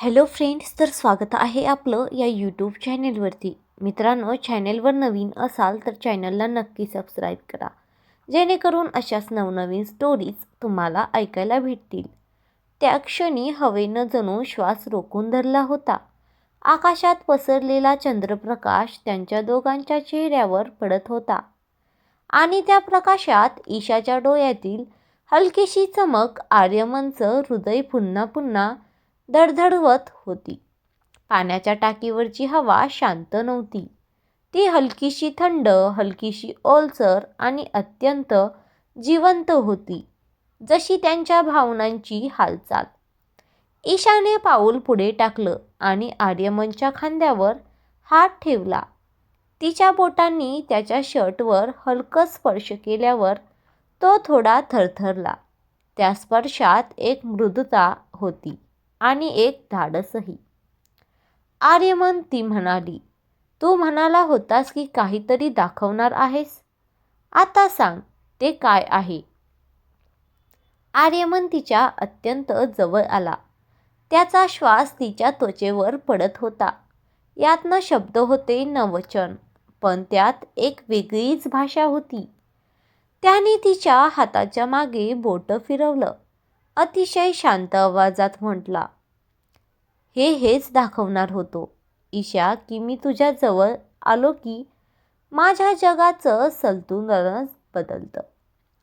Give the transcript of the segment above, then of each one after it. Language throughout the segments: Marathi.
हॅलो फ्रेंड्स तर स्वागत आहे आपलं या यूट्यूब चॅनेलवरती मित्रांनो चॅनेलवर नवीन असाल तर चॅनलला नक्की सबस्क्राईब करा. जेणेकरून अशाच नवनवीन स्टोरीज तुम्हाला ऐकायला भेटतील. त्या क्षणी हवेनं जणू श्वास रोखून धरला होता. आकाशात पसरलेला चंद्रप्रकाश त्यांच्या दोघांच्या चेहऱ्यावर पडत होता. आणि त्या प्रकाशात ईशाच्या डोळ्यातील हलकीशी चमक आर्यमनचं हृदय पुन्हा पुन्हा धडधडवत होती. पाण्याच्या टाकीवरची हवा शांत नव्हती. ती हलकीशी थंड हलकीशी ओलसर आणि अत्यंत जिवंत होती जशी त्यांच्या भावनांची हालचाल. ईशाने पाऊल पुढे टाकलं आणि आर्यमनच्या खांद्यावर हात ठेवला. तिच्या बोटांनी त्याच्या शर्टवर हलकं स्पर्श केल्यावर तो थोडा थरथरला. त्या स्पर्शात एक मृदुता होती. आणि एक धाडसही. आर्यमन ती म्हणाली तू म्हणाला होतास की काहीतरी दाखवणार आहेस? आता सांग ते काय आहे? आर्यमन तिच्या अत्यंत जवळ आला. त्याचा श्वास तिच्या त्वचेवर पडत होता. यात न शब्द होते न वचन पण त्यात एक वेगळीच भाषा होती. त्याने तिच्या हाताच्या मागे बोटं फिरवलं. अतिशय शांत आवाजात म्हटला हे हेच दाखवणार होतो ईशा की मी तुझ्याजवळ आलो की माझ्या जगाचं संतुलनच बदलतं.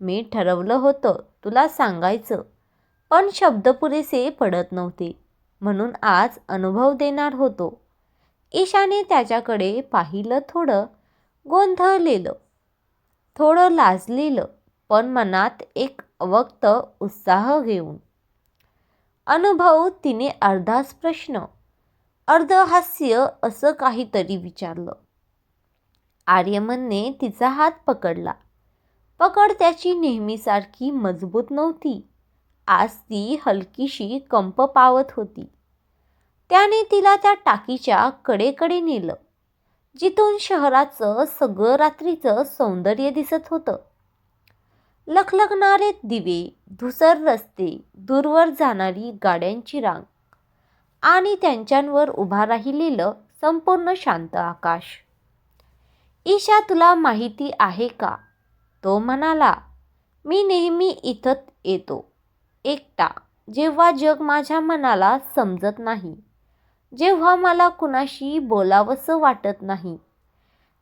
मी ठरवलं होतं तुला सांगायचं पण शब्द पुरेसे पडत नव्हते म्हणून आज अनुभव देणार होतो. ईशाने त्याच्याकडे पाहिलं थोडं गोंधळलेलं थोडं लाजलेलं पण मनात एक अवक्त उत्साह घेऊन. अनुभव तिने अर्धाच प्रश्न अर्ध हास्य असं काहीतरी विचारलं. आर्यमनने तिचा हात पकडला. पकड त्याची नेहमीसारखी मजबूत नव्हती. आज ती हलकीशी कंप पावत होती. त्याने तिला त्या टाकीच्या कडेकडे नेलं जिथून शहराचं सगळं रात्रीचं सौंदर्य दिसत होतं. लखलखणारे दिवे धुसर रस्ते दूरवर जाणारी गाड्यांची रांग. आणि त्यांच्यांवर उभा राहिलेलं संपूर्ण शांत आकाश. ईशा तुला माहिती आहे का? तो म्हणाला मी नेहमी इथं येतो. एकटा. जेव्हा जग माझ्या मनाला समजत नाही. जेव्हा मला कुणाशी बोलावंसं वाटत नाही.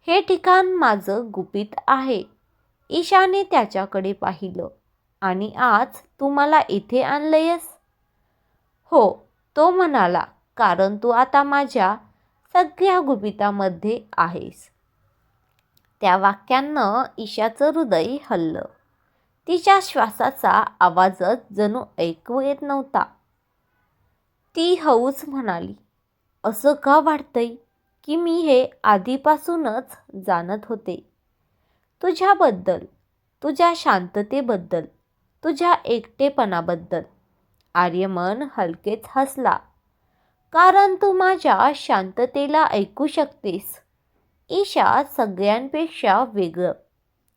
हे ठिकाण माझं गुपित आहे. ईशाने त्याच्याकडे पाहिलं. आणि आज तू मला इथे आणलंयस? हो तो म्हणाला कारण तू आता माझ्या सगळ्या गुपितामध्ये आहेस. त्या वाक्यानं ईशाचं हृदय हल्लं. तिच्या श्वासाचा आवाजच जणू ऐकू येत नव्हता. ती हौस म्हणाली असं का वाटतंय की मी हे आधीपासूनच जाणत होते. तुझ्याबद्दल तुझ्या शांततेबद्दल तुझ्या एकटेपणाबद्दल. आर्यमन हलकेच हसला. कारण तू माझ्या शांततेला ऐकू शकतेस. ईशा सगळ्यांपेक्षा वेगळं.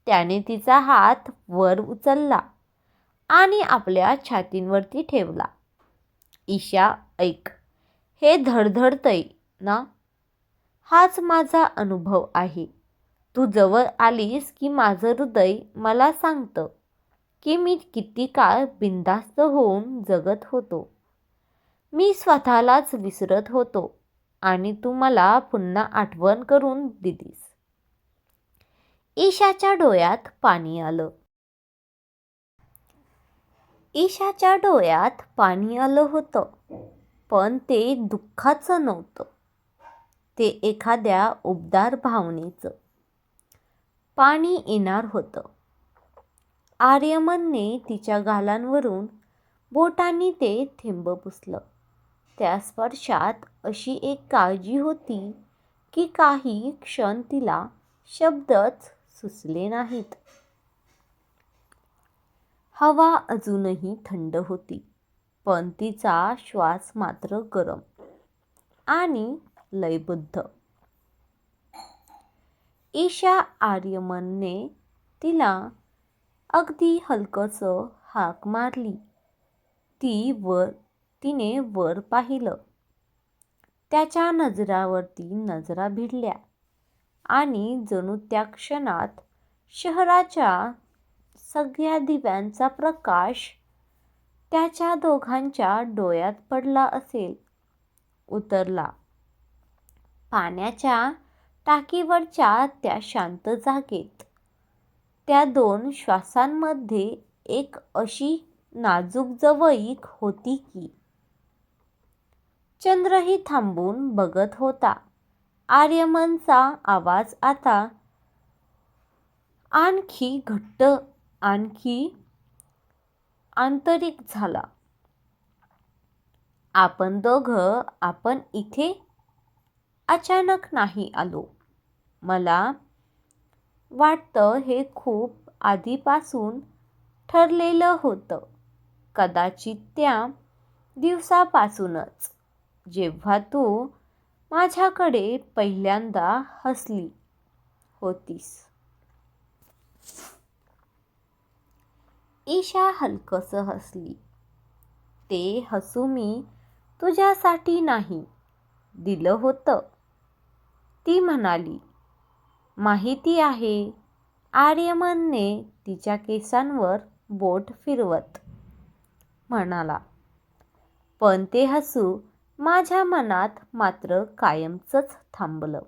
त्याने तिचा हात वर उचलला आणि आपल्या छातींवरती ठेवला. ईशा ऐक. हे धडधडतंय ना? हाच माझा अनुभव आहे. तू जवळ आलीस की माझं हृदय मला सांगतं की मी किती काळ बिंदास्त होऊन जगत होतो. मी स्वतःलाच विसरत होतो आणि तू मला पुन्हा आठवण करून दिलीस. ईशाच्या डोळ्यात पाणी आलं. ईशाच्या डोळ्यात पाणी आलं होतं पण ते दुःखाचं नव्हतं. ते एखाद्या उबदार भावनेचं. पाणी येणार होतं. आर्यमनने तिच्या गालांवरून बोटांनी ते थेंब पुसलं. त्या स्पर्शात अशी एक काळजी होती की काही क्षण तिला शब्दच सुचले नाहीत. हवा अजूनही थंड होती पण तिचा श्वास मात्र गरम आणि लयबद्ध. ईशा आर्यमनने तिला अगदी हलकंसं हाक मारली. ती वर तिने वर पाहिलं. त्याच्या नजरावरती नजरा भिडल्या आणि जणू त्या क्षणात शहराच्या सगळ्या दिव्यांचा प्रकाश त्याच्या दोघांच्या डोळ्यात पडला असेल. उतरला. पाण्याच्या टाकीवरच्या त्या शांत जागेत. त्या दोन श्वासांमध्ये एक अशी नाजूक जवळीक होती की चंद्रही थांबून बघत होता. आर्यमनचा आवाज आता आणखी घट्ट आणखी आंतरिक झाला. आपण दोघं आपण इथे अचानक नाही आलो. मला वाटतं हे खूप आधीपासून ठरलेलं होतं. कदाचित त्या दिवसापासूनच. जेव्हा तू माझ्याकडे पहिल्यांदा हसली होतीस. ईशा हलकसं हसली. ते हसू मी तुझ्यासाठी नाही. दिलं होतं. ती म्हणाली माहिती आहे आर्यमनने तिच्या केसांवर बोट फिरवत म्हणाला. पण ते हसू माझ्या मनात मात्र कायमचंच थांबलं.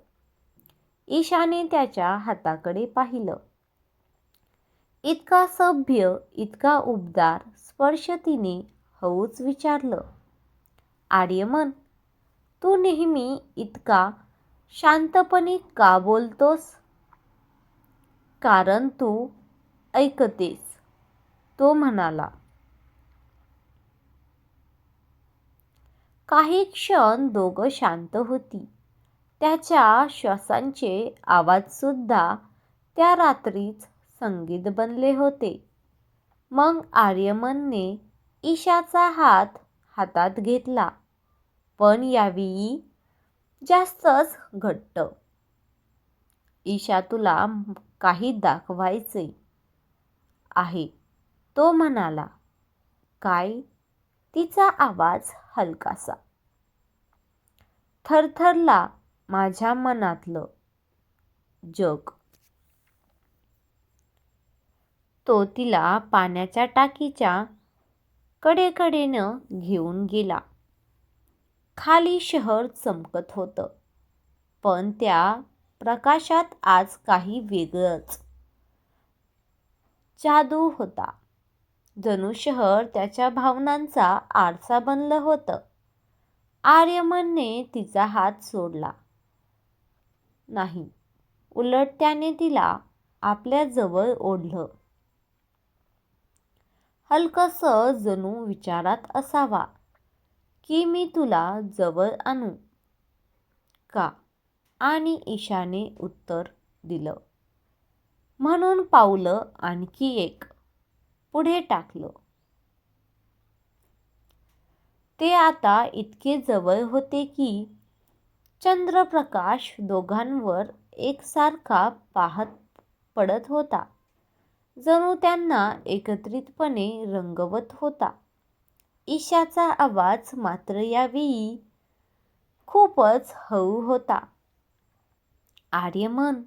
ईशाने त्याच्या हाताकडे पाहिलं. इतका सभ्य इतका उबदार स्पर्श तिने हळूच विचारलं आर्यमन तू नेहमी इतका शांतपणे का बोलतोस? कारण तू ऐकतेस तो म्हणाला. काही क्षण दोघं शांत होती. त्याच्या श्वासांचे आवाजसुद्धा त्या रात्रीच संगीत बनले होते. मग आर्यमनने ईशाचा हात हातात घेतला. पण यावेळी जास्तच घट्ट. ईशा तुला काही दाखवायचे आहे. तो म्हणाला काय? तिचा आवाज हलकासा. थरथरला माझ्या मनातलं जग. तो तिला पाण्याच्या टाकीच्या कडेकडेनं घेऊन गेला. खाली शहर चमकत होतं. पण त्या प्रकाशात आज काही वेगळंच. जादू होता. जणू शहर त्याच्या भावनांचा आरसा बनलं होतं. आर्यमनने तिचा हात सोडला. नाही उलट त्याने तिला आपल्या जवळ ओढलं. हलकस जणू विचारात असावा. की मी तुला जवळ आणू? का? आणि ईशाने उत्तर दिलं. म्हणून पावलं आणखी एक पुढे टाकलं. ते आता इतके जवळ होते की चंद्रप्रकाश दोघांवर एकसारखा पाहत पडत होता. जणू त्यांना एकत्रितपणे रंगवत होता. ईशाचा आवाज मात्र यावेळी खूपच हळू होता. आर्यमन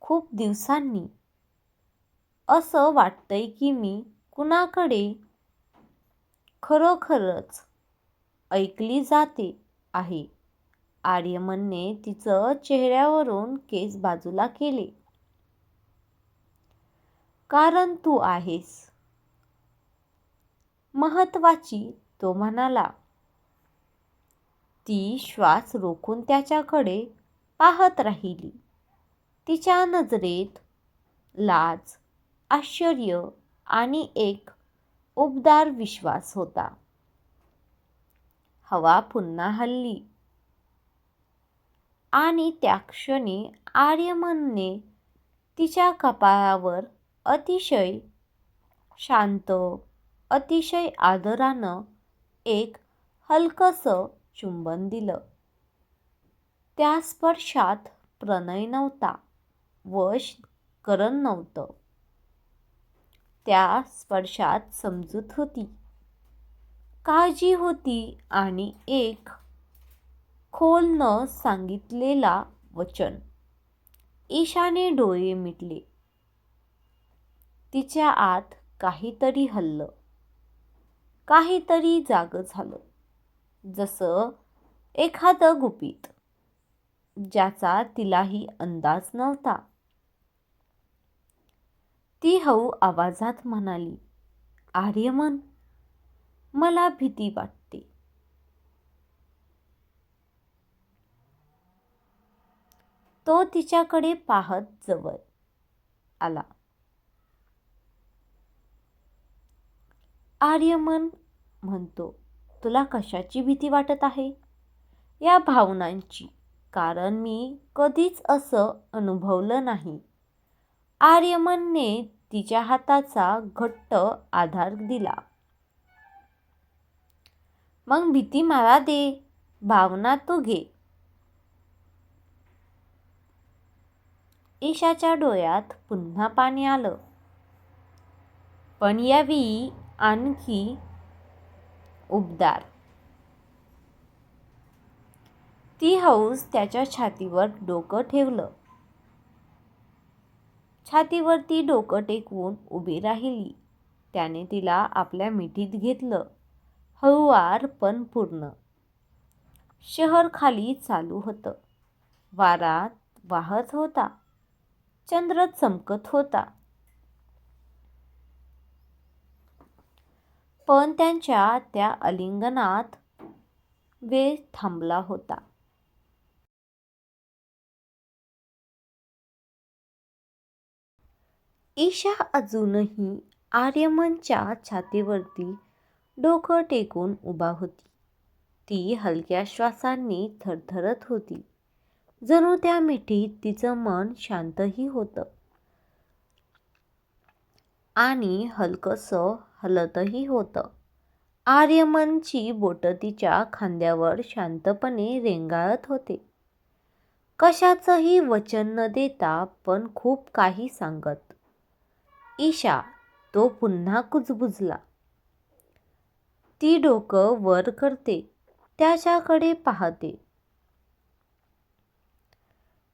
खूप दिवसांनी असं वाटतंय की मी कुणाकडे खरोखरच ऐकली जाते आहे. आर्यमनने तिचं चेहऱ्यावरून केस बाजूला केले. कारण तू आहेस. महत्वाची तो म्हणाला. ती श्वास रोखून त्याच्याकडे पाहत राहिली. तिच्या नजरेत लाज आश्चर्य आणि एक उबदार विश्वास होता. हवा पुन्हा हल्ली. आणि त्या क्षणी आर्यमनने तिच्या कपाळावर अतिशय शांत अतिशय आदरानं एक हलकसं चुंबन दिलं. त्या स्पर्शात प्रणय नव्हता वश करण नव्हतं. त्या स्पर्शात समजूत होती. काळजी होती आणि एक खोल न सांगितलेला वचन. ईशाने डोळे मिटले. तिच्या आत काहीतरी हल्लं. काहीतरी जाग झालं. जसं एखादं गुपित ज्याचा तिलाही अंदाज नव्हता. ती हळू आवाजात म्हणाली आर्यमन मला भीती वाटते. तो तिच्याकडे पाहत जवळ आला. आर्यमन म्हणतो तुला कशाची भीती वाटत आहे? या भावनांची कारण मी कधीच असं अनुभवलं नाही. आर्यमनने तिच्या हाताचा घट्ट आधार दिला. मग भीती मला दे भावना तू घे. ईशाच्या डोळ्यात पुन्हा पाणी आलं. पण यावेळी आणखी उबदार. ती हौस त्याच्या छातीवर डोकं ठेवलं. छातीवरती डोकं टेकवून उभी राहिली. त्याने तिला आपल्या मिठीत घेतलं. हळूवार पण पूर्ण. शहर खाली चालू होतं. वारात वाहत होता. चंद्र चमकत होता. पण त्यांच्या त्या अलिंगनात वेळ थांबला होता. ईशा अजूनही आर्यमनच्या छातीवरती डोकं टेकून उभा होती. ती हलक्या श्वासांनी थरथरत होती. जणू त्या मिठीत तिचं मन शांतही होतं. आणि हलकंसं हलतही होतं. आर्यमनची बोटं तिच्या खांद्यावर शांतपणे रेंगाळत होते. कशाचंही वचन न देता पण खूप काही सांगत. ईशा तो पुन्हा कुजबुजला. ती डोकं वर करते त्याच्याकडे पाहते.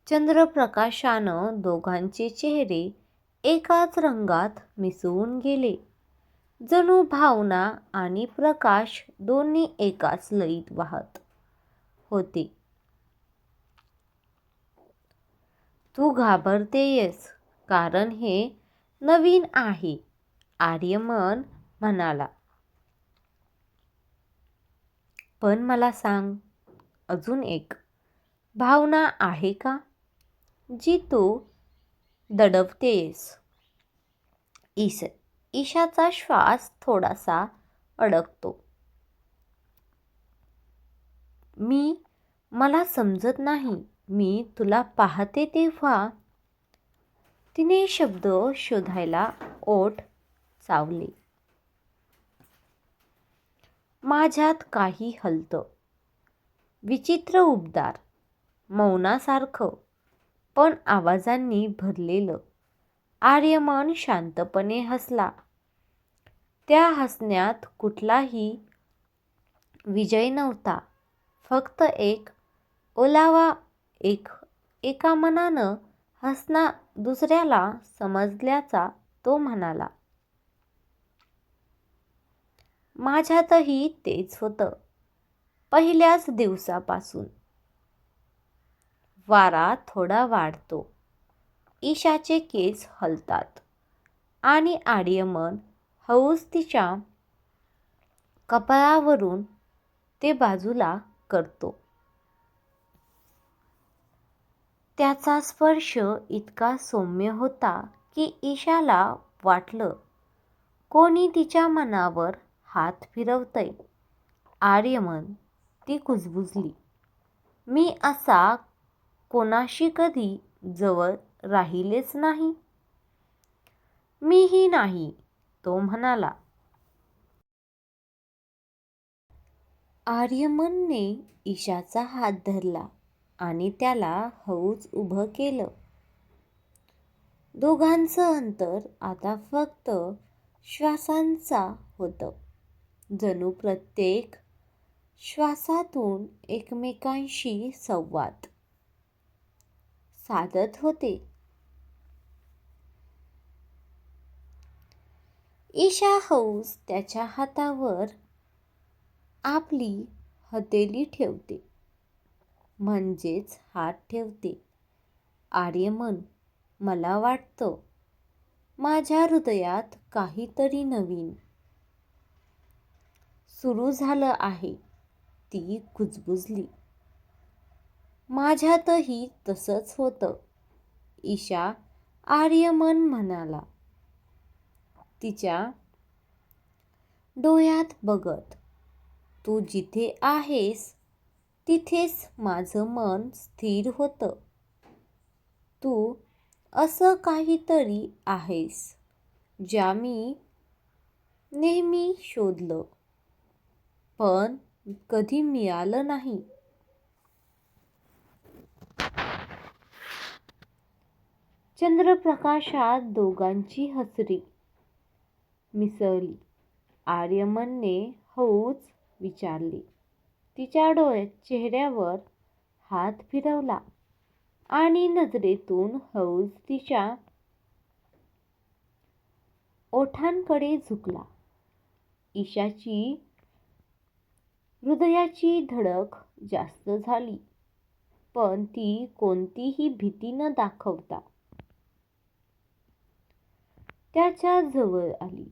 चंद्रप्रकाशानं दोघांचे चेहरे एकाच रंगात मिसळून गेले. जणू भावना आणि प्रकाश दोन्ही एकाच लईत वाहत होते. तू घाबरतेयस कारण हे नवीन आहे आर्यमन म्हणाला. पण मला सांग अजून एक. भावना आहे का जी तू दडवतेस ईस ईशाचा श्वास थोडासा अडकतो. मी मला समजत नाही मी तुला पाहते तेव्हा. तिने शब्द शोधायला ओठ चावले. माझ्यात काही हलतं. विचित्र उबदार मौनासारखं पण आवाजांनी भरलेलं. आर्यमन शांतपणे हसला. त्या हसण्यात कुठलाही विजय नव्हता. फक्त एक ओलावा एक एका मनानं हसना दुसऱ्याला समजल्याचा तो म्हणाला. माझ्यातही तेच होतं. पहिल्याच दिवसापासून. वारा थोडा वाढतो. ईशाचे केस हलतात आणि आर्यमन हौस तिच्या कपाळावरून ते बाजूला करतो. त्याचा स्पर्श इतका सौम्य होता की ईशाला वाटलं कोणी तिच्या मनावर हात फिरवतंय. आर्यमन ती कुजबुजली. मी असा कोणाशी कधी जवळ राहिलेच नाही. मीही नाही तो म्हणाला. आर्यमनने ईशाचा हात धरला आणि त्याला हळूच उभं केलं. दोघांचं अंतर आता फक्त श्वासांचा होतं. जणू प्रत्येक श्वासातून एकमेकांशी संवाद साधत होते. ईशा हौस त्याच्या हातावर आपली हतेली ठेवते. म्हणजेच हात ठेवते. आर्यमन मला वाटतं माझ्या हृदयात काहीतरी नवीन सुरू झालं आहे. ती कुजबुजली. माझ्यातही तसंच होतं. ईशा आर्यमन म्हणाला तिच्या डोळ्यात बघत तू जिथे आहेस तिथेच माझं मन स्थिर होतं. तू असं काहीतरी आहेस ज्या मी नेहमी शोधलं पण कधी मिळालं नाही. चंद्रप्रकाशात दोघांची हसरी मिसळली. आर्यमनने हळूच विचारली. तिच्या डोळ्यात चेहऱ्यावर हात फिरवला आणि नजरेतून हळूच तिच्या ओठांकडे झुकला. ईशाची हृदयाची धडक जास्त झाली पण ती कोणतीही भीती न दाखवता त्याच्याजवळ आली.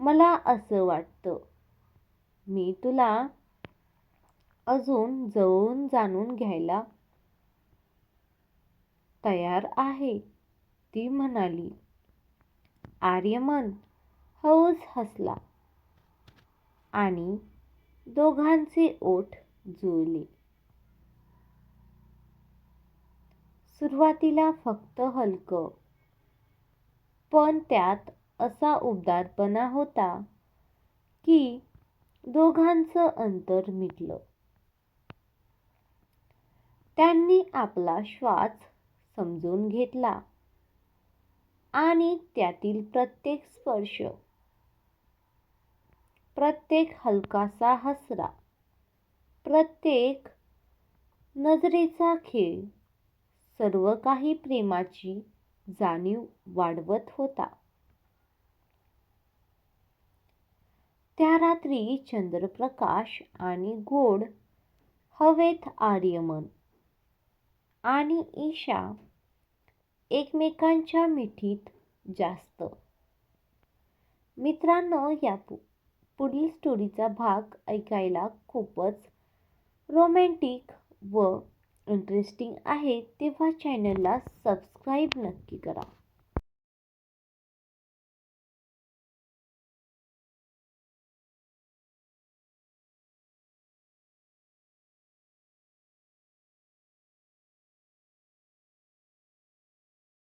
मला असं वाटतं. मी तुला अजून जवळून जाणून घ्यायला तयार आहे ती म्हणाली. आर्यमन हौस हसला आणि दोघांचे ओठ जुळले. सुरुवातीला फक्त हलकं पण त्यात असा उबदारपणा होता की दोघांचं अंतर मिटलं. त्यांनी आपला श्वास समजून घेतला आणि त्यातील प्रत्येक स्पर्श प्रत्येक हलकासा हसरा प्रत्येक नजरेचा खेळ सर्व काही प्रेमाची जाणीव वाढवत होता. त्या रात्री चंद्रप्रकाश आणि गोड हवेत आर्यमन आणि ईशा एकमेकांच्या मिठीत जास्त. मित्रांनो या पु पुढील स्टोरीचा भाग ऐकायला खूपच रोमॅन्टिक व इंटरेस्टिंग आहे तेव्हा चॅनलला सबस्क्राईब नक्की करा.